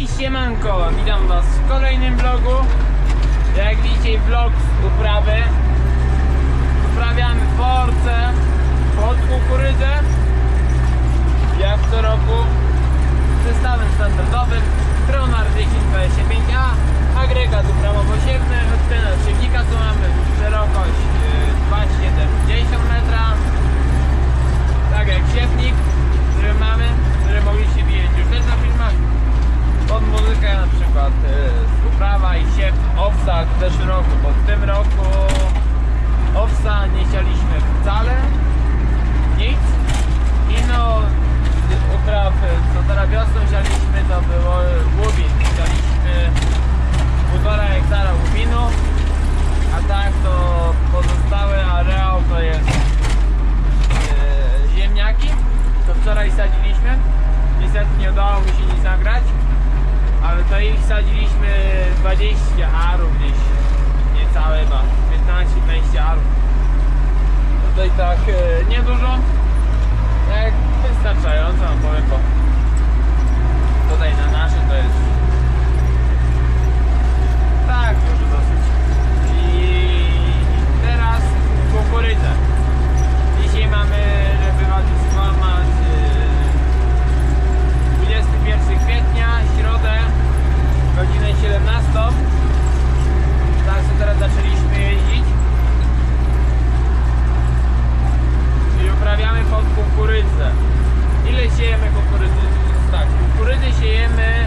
Cześć siemanko, witam was w kolejnym vlogu. Jak widzicie vlog z uprawy. Uprawiamy porce pod kukurydzę. Jak co roku Zestawem standardowym. Tronar 1025A Agregat uprawowo-siewny Ten odsiewnika tu mamy szerokość y, 2,70 metra Tak jak siewnik który mamy, który mogliście widzieć już też na filmach pod muzykę na przykład y, uprawa i siew owsa w zeszłym roku, bo w tym roku owsa nie sialiśmy wcale nic i no z upraw y, co teraz wiosną sialiśmy to było łubin sialiśmy półtora hektara łubinu a tak to pozostały areał to jest e, ziemniaki, to wczoraj sadziliśmy. Niestety nie udało mi się nic nagrać, ale to ich sadziliśmy 20 arów gdzieś, niecałe chyba, 15-20 arów. Tutaj tak e, niedużo, jak wystarczająco, no powiem, bo tutaj na nasze to jest tak dużo dosyć. I teraz kukurydzę. Dzisiaj mamy, żeby was skłamać, yy, 21 kwietnia, środę, godzinę 17. Tak, co teraz zaczęliśmy jeździć. I uprawiamy pod kukurydzę. Ile siejemy kukurydzy? Tak, kukurydzy siejemy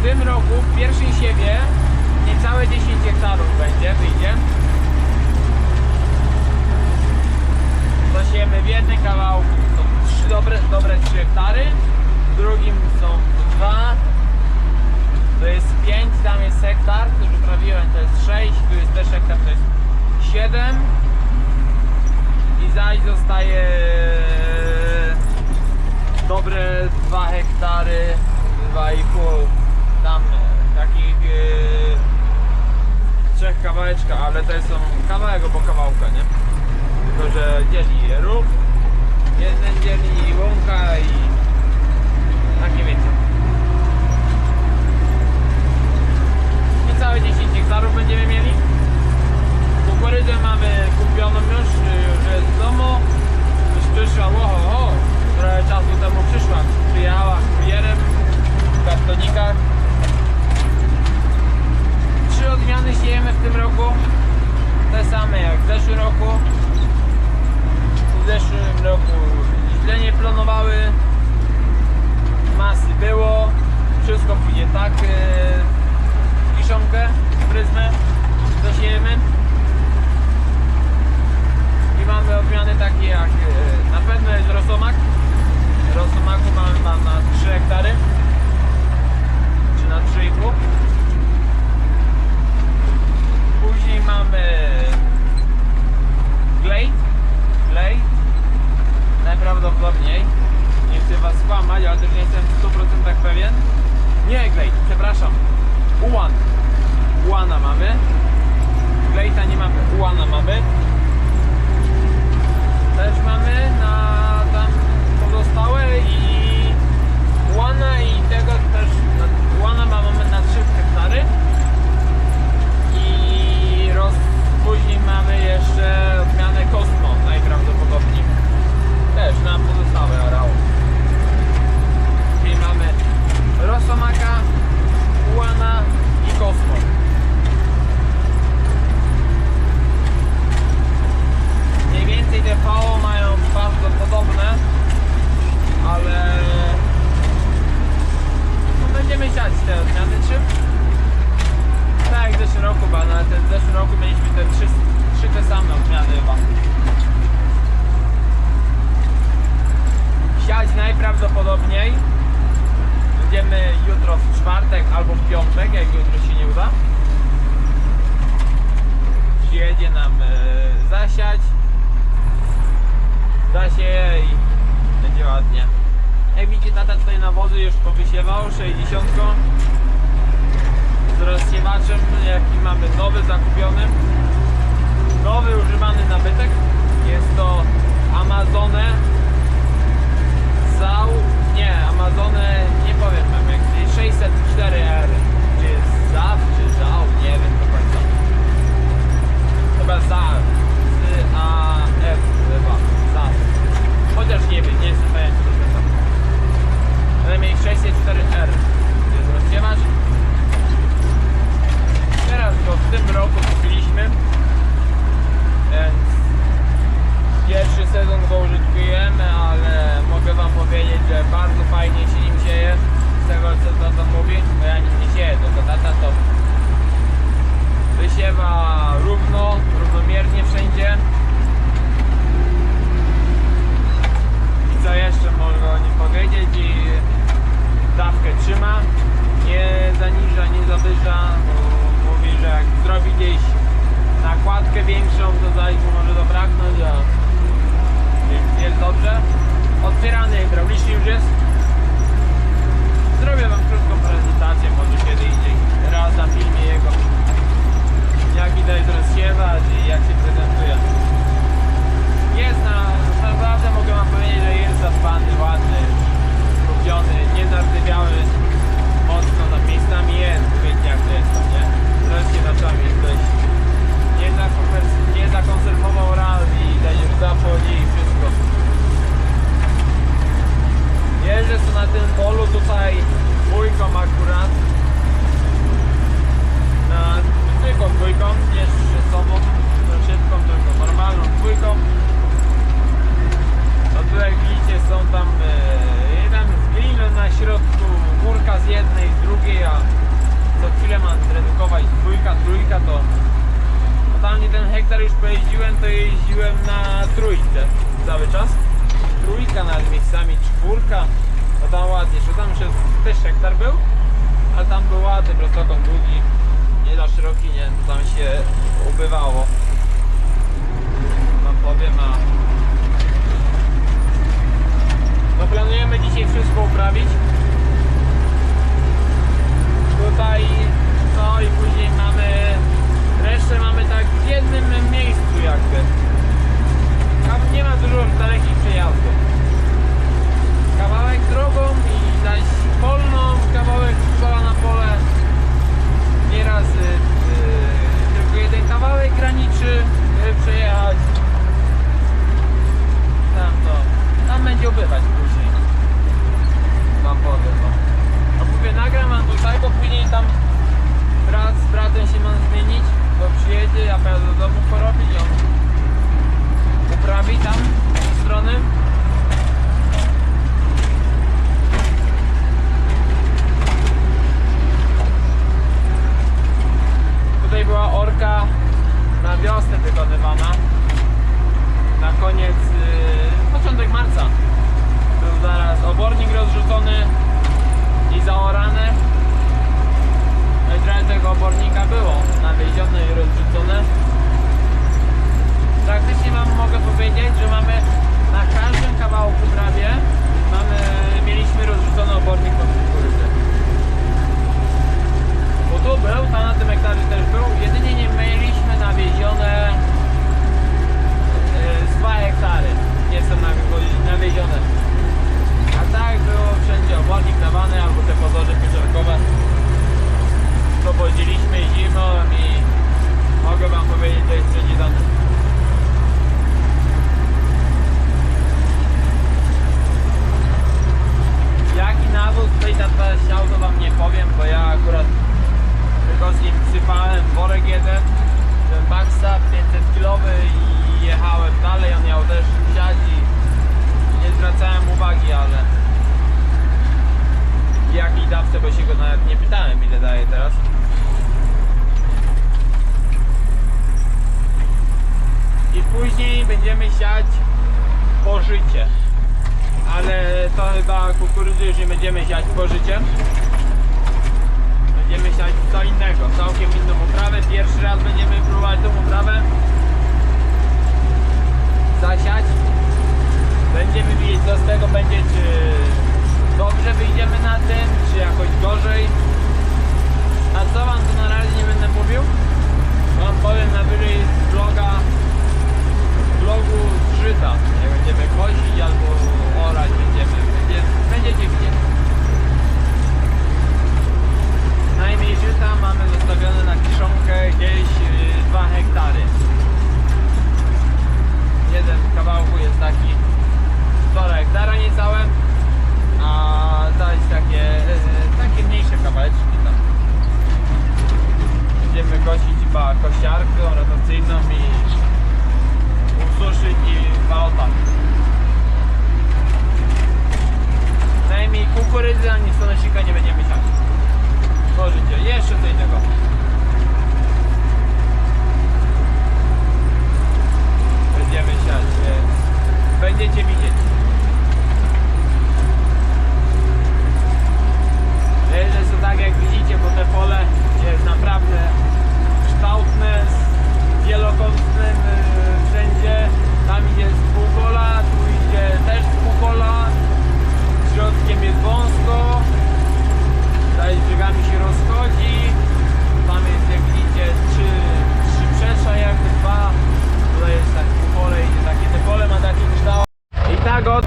w tym roku w pierwszej siewie niecałe 10 hektarów będzie, wyjdzie. Zasiejemy w jednym kawałku są trzy dobre, dobre 3 hektary, w drugim są dwa, to jest 5, tam jest hektar, który prawiłem to jest 6, tu jest też hektar, to jest 7 i zaś zostaje dobre 2 hektary, 2,5 tam e, e, trzech kawałeczka, ale to są kawałek obok kawałka, nie? Tylko, że dzieli je rów, jeden dzieli łąka i takie wiecie. Niecałe 10 hektarów będziemy mieli. Kukurydzę mamy kupioną już, już jest w domu. Już przyszła, oho, oho, trochę czasu temu przyszła. Przyjechała kurierem w kartonikach. Trzy odmiany siejemy w tym roku. Te same jak w zeszłym roku. W zeszłym roku źle nie planowały. Masy było. Wszystko pójdzie tak. Yy, kiszonkę, pryzmę zasiejemy. I mamy odmiany takie jak yy, na pewno jest rosomak. Rosomaku mamy mam na 3 hektary. Czy na 3,5. Później mamy Glade. Glade. Najprawdopodobniej. Nie chcę was skłamać, ale też nie jestem w 100% pewien. Nie Glade, przepraszam. Ułan. Ułana mamy. Nie mamy. Ułana mamy. Też mamy na tam pozostałe i Ułana i tego też. Ułana mamy na 3 hektary. I roz, później mamy jeszcze odmianę Cosmo najprawdopodobniej. Też na pozostałe areały. Czyli mamy Rosomaka, Ułana i Cosmo. Mniej więcej te VO mają bardzo podobne, ale no będziemy siać te odmiany trzy. Tak, jak w zeszłym roku, bo na ten w zeszłym roku mieliśmy te trzy, trzy te same odmiany chyba. Siać najprawdopodobniej będziemy jutro w czwartek albo w piątek, jak jutro się nie uda. Przyjedzie nam e, zasiać, zasieje i będzie ładnie. Jak widzicie, tata tutaj nawozy już powysiewał 60 z rozsiewaczem, jaki mamy nowy, zakupiony. Nowy, używany nabytek. Jest to Amazone Zał, hektar już pojeździłem, to jeździłem na trójce cały czas. Trójka nad miejscami, czwórka. To tam ładnie że Tam jeszcze też hektar był, ale tam był ładny prostokąt długi, nie za szeroki, nie, tam się ubywało. powiem, bo ja akurat tylko z nim przypałem worek jeden, ten Maxa 500 kilowy i jechałem dalej, on miał też wsiadź i nie zwracałem uwagi, ale jaki dawce, bo się go nawet nie pytałem ile daje teraz. I później będziemy siać pożycie ale to chyba kukurydzy już nie będziemy siać po życie będziemy siać co innego, całkiem inną uprawę. Pierwszy raz będziemy próbować tą uprawę zasiać. Będziemy widzieć co z tego będzie, czy dobrze wyjdziemy na tym, czy jakoś gorzej. A co wam tu na razie nie będę mówił? Wam powiem na wyżej z vloga, vlogu z żyta, jak będziemy kosić albo orać będziemy. Będziecie widzieć.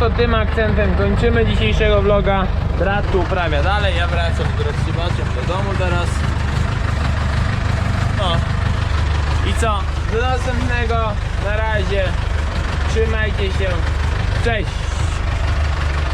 To tym akcentem kończymy dzisiejszego vloga. Brat tu uprawia dalej, ja wracam z roztrzymaczem do domu teraz. No. I co? Do następnego. Na razie. Trzymajcie się. Cześć.